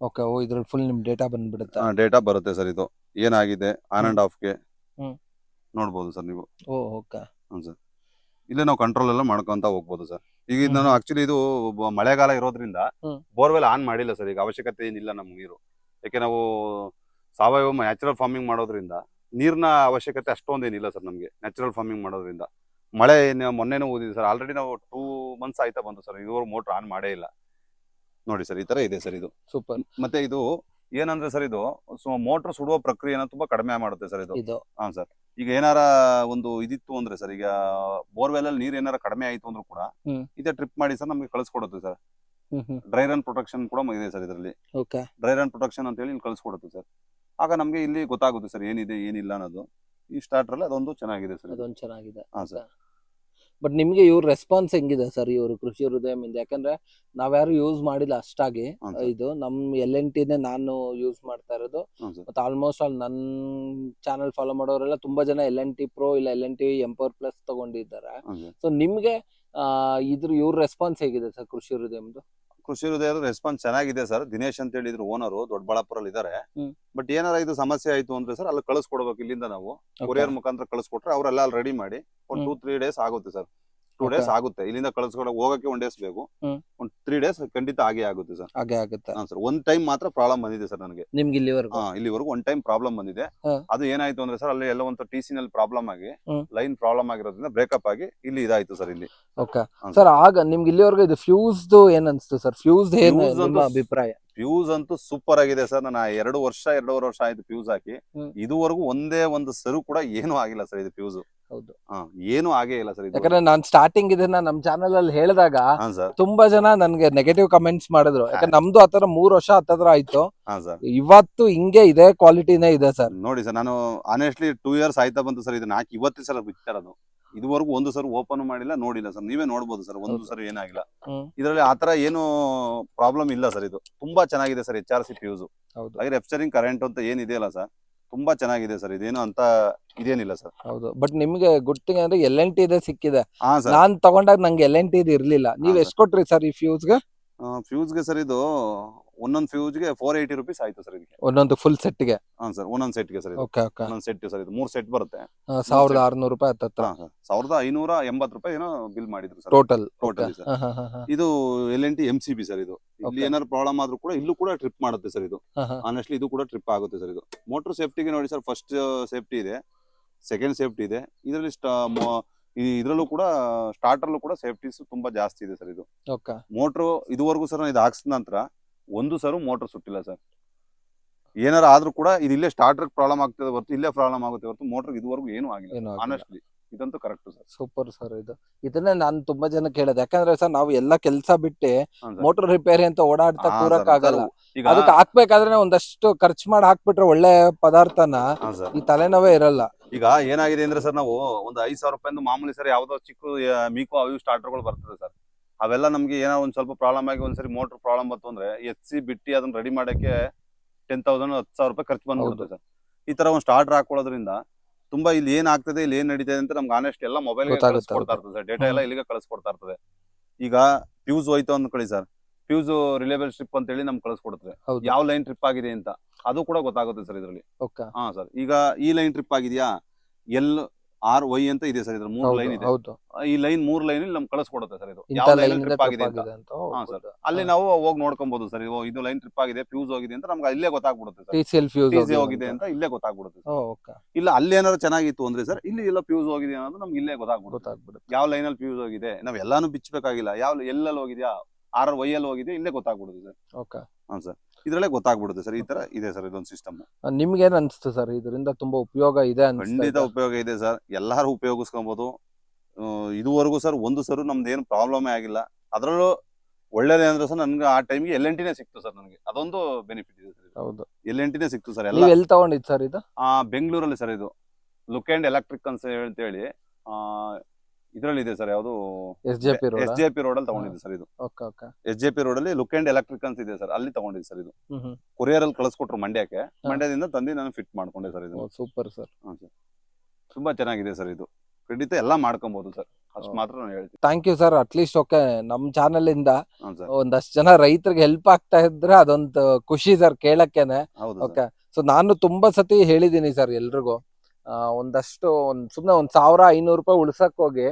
ಓಕೆ ಓ ಇದ್ರಲ್ಲಿ ಫುಲ್ ನಿಮ್ ಡೇಟಾ ಬಂದ್ಬಿಡುತ್ತೆ? ಡೇಟಾ ಬರುತ್ತೆ ಸರ್ ಇದು. ಏನಾಗಿದೆ? ಆನ್ ಅಂಡ್ ಆಫ್ಗೆ ಹ್ಮ್. ನೋಡ್ಬೋದು ಸರ್ ನೀವು. ಓ ಓಕೆ ಹ್ಞೂ ಸರ್ ಇಲ್ಲೇ ನಾವು ಕಂಟ್ರೋಲ್ ಎಲ್ಲ ಮಾಡ್ಕೊಂತ ಹೋಗ್ಬೋದು ಸರ್. ಈಗ ಇದು ನಾನು ಆಕ್ಚುಲಿ ಇದು ಮಳೆಗಾಲ ಇರೋದ್ರಿಂದ ಹ್ಮ್. ಬೋರ್ವೆಲ್ ಆನ್ ಮಾಡಿಲ್ಲ ಸರ್. ಈಗ ಅವಶ್ಯಕತೆ ಏನಿಲ್ಲ ನಮ್ಗೆ ನೀರು. ಯಾಕೆ ನಾವು ಸಾವಯವ ನ್ಯಾಚುರಲ್ ಫಾರ್ಮಿಂಗ್ ಮಾಡೋದ್ರಿಂದ ನೀರಿನ ಅವಶ್ಯಕತೆ ಅಷ್ಟೊಂದೇನಿಲ್ಲ ಸರ್ ನಮಗೆ ನ್ಯಾಚುರಲ್ ಫಾರ್ಮಿಂಗ್ ಮಾಡೋದ್ರಿಂದ. ಮಳೆ ಏನ್- ಮೊನ್ನೆನೂ ಓದಿದೆ ಸರ್. ಆಲ್ರೆಡಿ ನಾವು ಟೂ ಮಂತ್ಸ್ ಆಯ್ತಾ ಬಂತು ಸರ್. ಇದುವರೆಗೂ ಮೋಟ್ರ್ ಆನ್ ಮಾಡೇ ಇಲ್ಲ. ನೋಡಿ ಸರ್ ಈ ತರ ಇದೆ ಸರ್ ಇದು. ಸೂಪರ್. ಮತ್ತೆ ಇದು ಏನಂದ್ರೆ ಸರ್ ಇದು ಮೋಟರ್ ಸುಡುವ ಪ್ರಕ್ರಿಯೆನ ತುಂಬಾ ಕಡಿಮೆ ಮಾಡುತ್ತೆ ಸರ್ ಇದು. ಇದು. ಹಾ ಸರ್. ಈಗ ಏನಾರ ಒಂದು ಇದಿತ್ತು ಅಂದ್ರೆ ಸರ್ ಈಗ ಬೋರ್ವೆಲ್ ಅಲ್ಲಿ ನೀರ್ ಏನಾರ ಕಡಿಮೆ ಆಯ್ತು ಅಂದ್ರೂ ಕೂಡ ಹ್ಮ್. ಇದೇ ಟ್ರಿಪ್ ಮಾಡಿ ಸರ್ ನಮ್ಗೆ ಕಳಿಸ್ಕೊಡುತ್ತೆ ಸರ್. ಹ್ಮ್ ಹ್ಮ್. ಡ್ರೈ ರನ್ ಪ್ರೊಟೆಕ್ಷನ್ ಕೂಡ ಇದೆ ಸರ್ ಇದರಲ್ಲಿ. ಓಕೆ. ಡ್ರೈ ರನ್ ಪ್ರೊಟೆಕ್ಷನ್ ಅಂತ ಹೇಳಿ ಇಲ್ಲಿ ಕಳಿಸ್ಕೊಡುತ್ತೆ ಸರ್. ಆಗ ನಮ್ಗೆ ಇಲ್ಲಿ ಗೊತ್ತಾಗುತ್ತೆ ಸರ್ ಏನಿದೆ ಏನಿಲ್ಲ ಅನ್ನೋದು. ಈ ಸ್ಟಾರ್ಟರ್ ಅಲ್ಲಿ ಅದೊಂದು ಚೆನ್ನಾಗಿದೆ ಸರ್ ಅದೊಂದು ಚೆನ್ನಾಗಿದೆ. ಹಾ ಸರ್. ಬಟ್ ನಿಮ್ಗೆ ಇವ್ರ ರೆಸ್ಪಾನ್ಸ್ ಹೆಂಗಿದೆ ಸರ್ ಇವರು ಕೃಷಿ ಹೃದಯದಿಂದ? ಯಾಕಂದ್ರೆ ನಾವ್ಯಾರು ಯೂಸ್ ಮಾಡಿಲ್ಲ ಅಷ್ಟಾಗಿ ಇದು. ನಮ್ ಎಲ್ ಎನ್ ಟಿನೇ ನಾನು ಯೂಸ್ ಮಾಡ್ತಾ ಇರೋದು. ಹ್ಞೂ ಸರ್ ಮತ್ತೆ ಆಲ್ಮೋಸ್ಟ್ ಆಲ್ ನನ್ನ ಚಾನಲ್ ಫಾಲೋ ಮಾಡೋರೆಲ್ಲ ತುಂಬಾ ಜನ ಎಲ್ ಎನ್ ಟಿ ಪ್ರೋ ಇಲ್ಲ L N T empower plus ತಗೊಂಡಿದ್ದಾರೆ. ಹ್ಞೂ ಸರ್ ಸೊ ನಿಮ್ಗೆ ಆ, ಇದ್ರ ಇವ್ರ ರೆಸ್ಪಾನ್ಸ್ ಹೇಗಿದೆ ಸರ್ ಕೃಷಿ ಹೃದಯಮ್ದು? ಕೃಷಿ ಹೃದಯದ ರೆಸ್ಪಾನ್ಸ್ ಚೆನ್ನಾಗಿದೆ ಸರ್ ದಿನೇಶ್ ಅಂತ ಹೇಳಿದ್ರು ಓನರ್ ದೊಡ್ಡಬಳ್ಳಾಪುರಲ್ಲಿ ಇದ್ದಾರೆ ಹ್ಮ್. ಬಟ್ ಏನಾರ ಇದು ಸಮಸ್ಯೆ ಆಯ್ತು ಅಂದ್ರೆ ಸರ್ ಅಲ್ಲಿ ಕಳಿಸ್ಕೊಡ್ಬೇಕು ಇಲ್ಲಿಂದ ನಾವು. ಕೊರಿಯರ್ ಮುಖಾಂತರ ಕಳಿಸ್ಕೊಟ್ರೆ ಅವರೆಲ್ಲ ಅಲ್ಲಿ ರೆಡಿ ಮಾಡಿ ಒಂದು. ಟೂ ತ್ರೀ ಡೇಸ್ ಆಗುತ್ತೆ ಸರ್ ಟೂ ಡೇಸ್ ಆಗುತ್ತೆ. ಇಲ್ಲಿಂದ ಕಳಿಸ್ಕೊಡ ಹೋಗಕ್ಕೆ ಒನ್ ಡೇಸ್ ಬೇಕು. ಒಂದ್ ಒಂದು ತ್ರೀ ಡೇಸ್ ಖಂಡಿತ ಆಗೇ ಆಗುತ್ತೆ ಸರ್. ಹಾಗೆ ಆಗುತ್ತೆ. ಹಾ ಸರ್ ಒಂದ್ ಟೈಮ್ ಮಾತ್ರ ಪ್ರಾಬ್ಲಮ್ ಬಂದಿದೆ ಸರ್ ನನಗೆ. ನಿಮ್ಗೆ ಇಲ್ಲಿವರೆಗೂ? ಹಾ ಇಲ್ಲಿವರೆಗೂ ಒನ್ ಟೈಮ್ ಪ್ರಾಬ್ಲಮ್ ಬಂದಿದೆ. ಹಾ. ಅದು ಏನಾಯ್ತು ಅಂದ್ರೆ ಸರ್ ಅಲ್ಲಿ ಎಲ್ಲ ಒಂದು ಟಿ ಸಿ ನಲ್ಲಿ ಪ್ರಾಬ್ಲಮ್ ಆಗಿ ಹ್ಮ್. ಲೈನ್ ಪ್ರಾಬ್ಲಮ್ ಆಗಿರೋದ್ರಿಂದ ಬ್ರೇಕಪ್ ಆಗಿ ಇಲ್ಲಿ ಇದಾಯ್ತು ಸರ್ ಇಲ್ಲಿ. ಓಕೆ. ಹಾ ಸರ್. ಆಗ ನಿಮ್ಗೆ ಇಲ್ಲಿವರೆಗೂ ಇದು ಫ್ಯೂಸ್ದು ಏನ್ ಅನ್ಸ್ತು ಸರ್? ಫ್ಯೂಸ್ ಏನ್ Fuse ನಿಮ್ಮ ಅಭಿಪ್ರಾಯ? ಫ್ಯೂಸ್ ಅಂತೂ ಸೂಪರ್ ಆಗಿದೆ ಸರ್. ನಾನು ಎರಡು ವರ್ಷ ಎರಡೂವರೆ ವರ್ಷ ಆಯ್ತು ಫ್ಯೂಸ್ ಹಾಕಿ. ಹ್ಮ್. ಇದುವರೆಗೂ ಒಂದೇ ಒಂದು ಸರು ಕೂಡ ಏನು ಆಗಿಲ್ಲ ಸರ್ ಇದು ಫ್ಯೂಸ್. ಹೌದು. ಏನು ಆಗೇ ಇಲ್ಲ ಸರ್ ಇದು. ಯಾಕಂದ್ರೆ ನಾನ್ ಸ್ಟಾರ್ಟಿಂಗ್ ಇದನ್ನ ನಮ್ ಚಾನಲ್ ಅಲ್ಲಿ ಹೇಳಿದಾಗ ಹಾ ಸರ್. ತುಂಬಾ ಜನ ನನ್ಗೆ ನೆಗೆಟಿವ್ ಕಮೆಂಟ್ಸ್ ಮಾಡಿದ್ರು. ಯಾಕಂದ್ರೆ ನಮ್ದು ಆತರ ಮೂರ್ ವರ್ಷ ಹತ್ತತ್ರ ಆಯ್ತು. ಹಾ ಸರ್. ಇವತ್ತು ಹಿಂಗೆ ಇದೆ ಕ್ವಾಲಿಟಿನೇ ಇದೆ ಸರ್. ನೋಡಿ ಸರ್ ನಾನು ಆನೆಸ್ಟ್ಲಿ ಟೂ ಇಯರ್ಸ್ ಆಯ್ತಾ ಬಂತು ಸರ್ ಇದನ್ನ ಹಾಕಿ. ಇವತ್ತೇ ಸರ್ ಬಿಟ್ಟಿರೋದು ಇದುವರೆಗೂ ಒಂದು ಸರ್ ಓಪನ್ ಮಾಡಿಲ್ಲ ನೋಡಿಲ್ಲ ಸರ್. ನೀವೇ ನೋಡ್ಬೋದು ಸರ್ ಒಂದು. ಸರ್ ಏನಾಗಿಲ್ಲ. ಇದರಲ್ಲಿ ಆತರ ಏನು ಪ್ರಾಬ್ಲಮ್ ಇಲ್ಲ ಸರ್ ಇದು. ತುಂಬಾ ಚೆನ್ನಾಗಿದೆ sir H R C fuse ಹೌದು. ಹಾಗೆ ರೆಪ್ಚರಿಂಗ್ ಕರೆಂಟ್ ಅಂತ ಏನಿದೆಯಲ್ಲ ಸರ್ ತುಂಬಾ ಚೆನ್ನಾಗಿದೆ ಸರ್. ಇದೇನು ಅಂತ ಇದೇನಿಲ್ಲ ಸರ್. ಹೌದು. ಬಟ್ ನಿಮ್ಗೆ ಗುಡ್ ಥಿಂಗ್ ಅಂದ್ರೆ ಎಲ್ ಎನ್ ಟಿ ಇದೆ ಸಿಕ್ಕಿದೆ. ಹಾ ಸರ್. ನಾನ್ ತಗೊಂಡಾಗ ನಂಗೆ ಎಲ್ ಎನ್ ಟಿ ಇರ್ಲಿಲ್ಲ. ನೀವ್ ಹಾ, ಎಷ್ಟ್ ಕೊಟ್ರಿ ಸರ್ ಈ ಫ್ಯೂಸ್ಗೆ ಫ್ಯೂಸ್ಗೆ ಸರ್ ಇದು ಒಂದೊಂದು ಫ್ಯೂಸ್ಗೆ ಫೋರ್ ಏಯ್ಟಿ ರುಪೀಸ್ ಆಯ್ತು ಸರ್ ಇದಕ್ಕೆ. ಒಂದೊಂದು ಫುಲ್ ಸೆಟ್ಗೆ ಹಾ ಸರ್ ಒಂದೊಂದು ಸೆಟ್ಗೆ ಸರ್ ಇದು. ಓಕೆ ಓಕೆ ಒಂದೊಂದು ಸೆಟ್ ಸರ್ ಇದು. ಮೂರ್ ಸೆಟ್ ಬರುತ್ತೆ. ಸಾವಿರದ ಆರ್ನೂರು ರೂಪಾಯಿ ಹತ್ತತ್ರ. ಹಾ, ಸರ್. ಸಾವಿರದ ಐನೂರ ಎಂಬತ್ ರೂಪಾಯಿ ಏನೋ ಬಿಲ್ ಮಾಡಿದ್ರು ಸರ್ ಟೋಟಲ್ ಟೋಟಲ್ sir. ಇದು L N T M C B sir ಇದು. ಇಲ್ಲಿ Okay. ಏನಾದ್ರು ಪ್ರಾಬ್ಲಮ್ ಆದ್ರೂ ಕೂಡ ಇಲ್ಲೂ ಕೂಡ ಟ್ರಿಪ್ ಮಾಡುತ್ತೆ ಸರ್ ಇದು. ಆನೆಸ್ಟ್ಲಿ ಇದು ಕೂಡ ಟ್ರಿಪ್ ಆಗುತ್ತೆ ಸರ್ ಇದು. ಮೋಟರ್ ಸೇಫ್ಟಿಗೆ ನೋಡಿ ಸರ್ ಫಸ್ಟ್ ಸೇಫ್ಟಿ ಇದೆ. ಸೆಕೆಂಡ್ ಸೇಫ್ಟಿ ಇದೆ. ಇದರಲ್ಲಿ ಇದರಲ್ಲೂ ಕೂಡ ಸ್ಟಾರ್ಟರ್ ಕೂಡ ಸೇಫ್ಟೀಸ್ ತುಂಬಾ ಜಾಸ್ತಿ ಇದೆ ಸರ್ ಇದು. ಓಕೆ ಮೋಟ್ರು ಇದುವರೆಗೂ ಸರ್ ಇದು ಹಾಕ್ಸಿದ ನಂತರ ಒಂದು ಸರು ಮೋಟರ್ ಸುಟ್ಟಿಲ್ಲ ಸರ್. ಏನಾರ ಆದ್ರೂ ಕೂಡ ಇದು ಇಲ್ಲೇ ಸ್ಟಾರ್ಟರ್ ಪ್ರಾಬ್ಲಮ್ ಆಗ್ತದೆ ಹೊರತು ಇಲ್ಲೇ ಪ್ರಾಬ್ಲಮ್ ಆಗುತ್ತೆ ಹೊರತು ಮೋಟರ್ ಇದುವರೆಗೂ ಏನು ಆಗಿಲ್ಲ. ಆನೆಸ್ಟ್ಲಿ ಇದಂತೂ ಕರೆಕ್ಟ್ ಸರ್. ಸೂಪರ್ ಸರ್ ಇದು. ಇದನ್ನೇ ನಾನು ತುಂಬಾ ಜನ ಕೇಳಿದೆ ಯಾಕಂದ್ರೆ ಸರ್ ನಾವು ಎಲ್ಲ ಕೆಲಸ ಬಿಟ್ಟು ಮೋಟರ್ ರಿಪೇರಿ ಅಂತ ಓಡಾಡ್ತಾ ಹಾ, ಕೂರಕ್. ಆಗಲ್ಲ. ಈಗ ಅದಕ್ಕೆ ಹಾಕ್ಬೇಕಾದ್ರೆ ಒಂದಷ್ಟು ಖರ್ಚು ಮಾಡಿ ಹಾಕ್ಬಿಟ್ರೆ ಒಳ್ಳೆ ಪದಾರ್ಥನ ಹಾ. ಈ ತಲೆನೋವೇ ಇರಲ್ಲ. ಈಗ ಏನಾಗಿದೆ ಅಂದ್ರೆ ಸರ್ ನಾವು ಒಂದು ಐದು ಸಾವಿರ ರೂಪಾಯಿಂದ ಮಾಮೂಲಿ ಸರ್ ಯಾವ್ದೋ ಚಿಕ್ಕ ಆ, ಮೀಕೋ ಅವು ಸ್ಟಾರ್ಟರ್ಗಳು ಬರ್ತದೆ ಸರ್. ಅವೆಲ್ಲ ನಮಗೆ ಏನೋ ಒಂದ್ ಸ್ವಲ್ಪ ಪ್ರಾಬ್ಲಮ್ ಆಗಿ ಒಂದ್ಸರಿ ಮೋಟರ್ ಪ್ರಾಬ್ಲಮ್ ಬಂತು ಅಂದ್ರೆ ಎತ್ಸಿ ಬಿಟ್ಟಿ ಅದನ್ನ ರೆಡಿ ಮಾಡಕ್ಕೆ ಟೆನ್ ತೌಸಂಡ್ ಹತ್ತು ಸಾವಿರ ರೂಪಾಯಿ ಖರ್ಚು ಬಂದ್ಬಿಡುತ್ತೆ ಸರ್. ಈ ತರ ಒಂದು ಸ್ಟಾರ್ಟರ್ ಹಾಕೊಳ್ಳೋದ್ರಿಂದ ತುಂಬಾ ಇಲ್ಲಿ ಏನ್ ಆಗ್ತದೆ ಇಲ್ಲಿ ಏನ್ ನಡೀತದೆ ಅಂತ ನಮ್ಗೆ ಆನೆಸ್ಟ್ ಎಲ್ಲ ಮೊಬೈಲ್ ಕಳಿಸ್ಕೊಡ್ತಾ ಇರ್ತದೆ ಸರ್. ಡೇಟಾ ಎಲ್ಲ ಇಲ್ಲಿಗೆ ಕಳಿಸ್ಕೊಡ್ತಾ ಇರ್ತದೆ. ಈಗ ಫ್ಯೂಸ್ ಹೋಯ್ತು ಅಂದ್ಕೊಳ್ಳಿ ಸರ್. ಫ್ಯೂಸ್ ರಿಲೇಬಲ್ ಸ್ಟ್ರಿಪ್ ಅಂತ ಹೇಳಿ ನಮ್ಗೆ ಕಳಿಸ್ಕೊಡ್ತದೆ ಯಾವ ಲೈನ್ ಟ್ರಿಪ್ ಆಗಿದೆ ಅಂತ. ಅದು ಕೂಡ ಗೊತ್ತಾಗುತ್ತೆ ಸರ್ ಇದರಲ್ಲಿ. ಹಾ ಸರ್. ಈಗ ಈ ಲೈನ್ ಟ್ರಿಪ್ ಆಗಿದೆಯಾ? ಎಲ್ ಆರ್ ವೈ ಅಂತ ಇದೆ ಸರ್ ಇದ್ರ ಮೂರ್ ಲೈನ್ ಇದೆ. ಹೌದು. ಈ ಲೈನ್ ಮೂರ್ ಲೈನ್ ನಮ್ಗೆ ಕಳಿಸ್ಕೊಡುತ್ತೆ ಸರ್ ಇದು. ಯಾವ ಲೈನ್ ಟ್ರಿಪ್ ಆಗಿದೆ ಅಂತ. ಅಂತ ಹಾ, sir. ಅಲ್ಲಿ ನಾವು ಹೋಗಿ ನೋಡ್ಕೊಬಹುದು ಸರ್. ಇದು ಲೈನ್ ಟ್ರಿಪ್ ಆಗಿದೆ ಫ್ಯೂಸ್ ಹೋಗಿದೆ ಅಂತ ನಮ್ಗೆ ಇಲ್ಲೇ ಗೊತ್ತಾಗ್ಬಿಡುತ್ತೆ ಸರ್. ಸಿ ಎಲ್ ಫ್ಯೂಸ್ ಹೋಗಿದೆ ಅಂತ. ಇಲ್ಲೇ ಗೊತ್ತಾಗ್ಬಿಡುತ್ತೆ ಇಲ್ಲ ಅಲ್ಲಿ ಏನಾದ್ರು ಚೆನ್ನಾಗಿತ್ತು ಅಂದ್ರೆ ಸರ್ ಇಲ್ಲಿ ಎಲ್ಲ ಫ್ಯೂಸ್ ಹೋಗಿದೆ ಅನ್ನೋದು ನಮ್ಗೆ ಇಲ್ಲೇ ಗೊತ್ತಾಗ್ಬಿಡುತ್ತೆ. ಗೊತ್ತಾಗ್ಬಿಡುತ್ತೆ. ಯಾವ ಲೈನ್ ಅಲ್ಲಿ ಫ್ಯೂಸ್ ಹೋಗಿದೆ? ನಾವ್ ಎಲ್ಲಾನು ಬಿಚ್ಚಬೇಕಾಗಿಲ್ಲ ಯಾವ ಎಲ್ಲಲ್ಲಿ ಹೋಗಿದ್ಯಾ? ಆರ್ ವೈ ಅಲ್ಲಿ ಹೋಗಿದೆ ಇಲ್ಲೇ ಗೊತ್ತಾಗ್ಬಿಡುತ್ತೆ ಸರ್. ಓಕೆ. ಹಾ ಸರ್. ಇದ್ರಲ್ಲೇ ಗೊತ್ತಾಗ್ಬಿಡುತ್ತೆ ಸರ್ ಈ ತರ ಇದೆ ಸರ್ ಇದೊಂದು ಸಿಸ್ಟಮ್ ನಿಮ್ಗೇನ್ ಅನ್ಸ್ತು ಸರ್? ಇದರಿಂದ ತುಂಬಾ ಉಪಯೋಗ ಇದೆ ಖಂಡಿತ ಉಪಯೋಗ ಇದೆ ಸರ್. ಎಲ್ಲಾರು ಉಪಯೋಗಿಸ್ಕೊಬಹುದು ಆ, ಇದುವರೆಗೂ ಸರ್ ಒಂದು ಸರ್ ನಮ್ದು ಏನು ಪ್ರಾಬ್ಲಮೇ ಆಗಿಲ್ಲ. ಅದರಲ್ಲೂ ಒಳ್ಳೇದೇನಂದ್ರೆ ಸರ್ ನನ್ಗೆ ಆ ಟೈಮ್ಗೆ ಎಲ್ ಎನ್ ಟಿನೇ ಸಿಕ್ತು ಸರ್ ನನಗೆ. ಅದೊಂದು ಬೆನಿಫಿಟ್ ಇದೆ ಸರ್ ಹೌದು. ಎಲ್ ಎನ್ ಟಿನೇ ಸಿಕ್ತು ಸರ್ ಎಲ್ಲ ನೀವ್ ಎಲ್ಲಿ. ತಗೊಂಡಿದ್ ಸರ್ ಇದು? ಆ ಬೆಂಗಳೂರಲ್ಲಿ ಸರ್ ಇದು. ಲುಕ್ ಅಂಡ್ ಎಲೆಕ್ಟ್ರಿಕ್ ಅಂತ ಹೇಳಿ ಇದ್ರಲ್ಲಿ ಇದೆ ಸರ್ ಯಾವುದು S J P road S J P road ಅಲ್ಲಿ ತಗೊಂಡಿದ್ದೆ ಸರ್ ಇದು. Okay okay. S J P road ಅಲ್ಲಿ ಲುಕ್ ಅಂಡ್ ಎಲೆಕ್ಟ್ರಿಕ್ ಅಂತ ಇದೆ ಸರ್. ಅಲ್ಲಿ ತಗೊಂಡಿದ್ದೆ ಸರ್ ಇದು. ಕೊರಿಯರ್ ಅಲ್ಲಿ ಕಳಿಸ್ಕೊಟ್ರು ಮಂಡ್ಯಕ್ಕೆ. ಮಂಡ್ಯದಿಂದ ತಂದು ನಾನು ಫಿಟ್ ಮಾಡ್ಕೊಂಡೆ ಸರ್ ಇದು. Super sir. ಹಾಂ ಸರ್. ತುಂಬಾ ಚೆನ್ನಾಗಿದೆ ಸರ್ ಇದು. ಖಂಡಿತ ಎಲ್ಲ ಮಾಡ್ಕೊಬಹುದು ಸರ್. ಅಷ್ಟು ಮಾತ್ರ ನಾನು ಹೇಳ್ತೀನಿ. Thank you sir at least okay ನಮ್ ಚಾನಲ್ ಇಂದ ಸರ್. ಒಂದಷ್ಟು ಜನ ರೈತರಿಗೆ ಹೆಲ್ಪ್ ಆಗ್ತಾ ಇದ್ರೆ ಅದೊಂದು ಖುಷಿ ಸರ್ ಕೇಳಕ್ಕೇನೆ. ಹೌದು ಓಕೆ ಸೊ ನಾನು ತುಂಬಾ ಸತಿ ಹೇಳಿದೀನಿ ಸರ್ ಎಲ್ರಿಗೂ. ಆ, ಒಂದಷ್ಟು ಒಂದ್ ಸುಮ್ನೆ ಒಂದ್ ಸಾವಿರ ಐನೂರು ರೂಪಾಯಿ ಉಳ್ಸಕ್ ಹೋಗಿ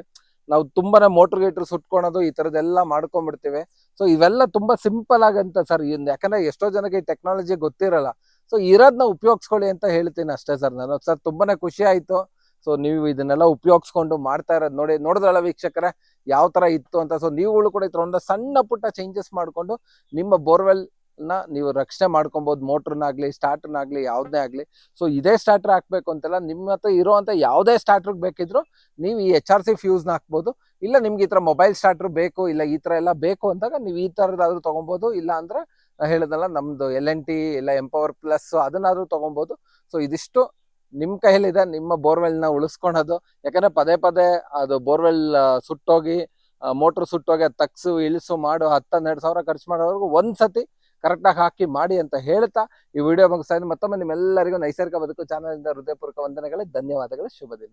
ನಾವು ತುಂಬಾನೇ ಮೋಟರ್ ಗೇಟರ್ ಸುಟ್ಕೊಳೋದು ಈ ಥರದ್ದೆಲ್ಲ ಮಾಡ್ಕೊಂಡ್ಬಿಡ್ತೀವಿ. ಸೊ ಇವೆಲ್ಲ ತುಂಬಾ ಸಿಂಪಲ್ ಆಗಂತ ಸರ್ ಯಾಕಂದ್ರೆ ಎಷ್ಟೋ ಜನಕ್ಕೆ ಈ ಟೆಕ್ನಾಲಜಿ ಗೊತ್ತಿರಲ್ಲ. ಸೊ ಇರೋದ್ನ ಉಪಯೋಗಿಸ್ಕೊಳ್ಳಿ ಅಂತ ಹೇಳ್ತೀನಿ ಅಷ್ಟೇ ಸರ್ ನಾನು. ಸರ್ ತುಂಬಾನೇ ಖುಷಿ ಆಯ್ತು. ಸೊ ನೀವು ಇದನ್ನೆಲ್ಲ ಉಪಯೋಗಿಸ್ಕೊಂಡು ಮಾಡ್ತಾ ಇರೋದು ನೋಡಿ, ನೋಡಿದ್ರಲ್ಲ ವೀಕ್ಷಕರೇ ಯಾವ ತರ ಇತ್ತು ಅಂತ. ಸೊ ನೀವುಗಳು ಕೂಡ ಇತರ ಒಂದು ಸಣ್ಣ ಪುಟ್ಟ ಚೇಂಜಸ್ ಮಾಡಿಕೊಂಡು ನಿಮ್ಮ ಬೋರ್ವೆಲ್ ನ ನೀವು ರಕ್ಷಣೆ ಮಾಡ್ಕೊಬಹುದು ಮೋಟ್ರನ್ನಾಗ್ಲಿ ಸ್ಟಾರ್ಟರ್ನಾಗ್ಲಿ ಯಾವುದೇ ಆಗಲಿ. ಸೊ ಇದೇ ಸ್ಟಾರ್ಟರ್ ಹಾಕ್ಬೇಕು ಅಂತೆಲ್ಲ ನಿಮ್ಮ ಹತ್ರ ಇರೋವಂಥ ಯಾವುದೇ ಸ್ಟಾರ್ಟರ್ ಬೇಕಿದ್ರು ನೀವು ಈ ಎಚ್ ಆರ್ ಸಿ ಫ್ಯೂಸ್ನ ಹಾಕ್ಬೋದು. ಇಲ್ಲ ನಿಮ್ಗೆ ಈ ಥರ ಮೊಬೈಲ್ ಸ್ಟಾರ್ಟರ್ ಬೇಕು, ಇಲ್ಲ ಈ ಥರ ಎಲ್ಲ ಬೇಕು ಅಂದಾಗ ನೀವು ಈ ಥರದ್ದಾದ್ರೂ ತಗೊಬಹುದು ಇಲ್ಲ ಅಂದ್ರೆ ನಾ ನಮ್ಮದು ಎಲ್ ಎನ್ ಟಿ ಇಲ್ಲ ಎಂಪವರ್ ಪ್ಲಸ್ ಅದನ್ನಾದರೂ ತಗೊಬಹುದು ಸೊ ಇದಿಷ್ಟು ನಿಮ್ ಕೈಯಲ್ಲಿದೆ, ನಿಮ್ಮ ಬೋರ್ವೆಲ್ನ ಉಳಿಸ್ಕೊಳೋದು. ಯಾಕಂದ್ರೆ ಪದೇ ಪದೇ ಅದು ಬೋರ್ವೆಲ್ ಸುಟ್ಟೋಗಿ ಮೋಟ್ರ್ ಸುಟ್ಟೋಗಿ ಅದು ತಗ್ಸು, ಇಳಿಸು, ಮಾಡು ಹತ್ತು ಹನ್ನೆರಡು ಸಾವಿರ ಖರ್ಚು ಮಾಡೋವರೆಗೂ ಒಂದ್ಸತಿ ಕರೆಕ್ಟಾಗಿ ಹಾಕಿ ಮಾಡಿ ಅಂತ ಹೇಳ್ತಾ ಈ ವಿಡಿಯೋ ಮುಗಿಸ್ತಾ ಇದ್ದೀನಿ. ಮತ್ತೊಮ್ಮೆ ನಿಮ್ಮೆಲ್ಲರಿಗೂ ನೈಸರ್ಗಿಕ ಬದುಕು ಚಾನಲ್ ಇಂದ ಹೃದಯಪೂರ್ವಕ ವಂದನೆಗಳು. ಧನ್ಯವಾದಗಳು. ಶುಭ ದಿನ.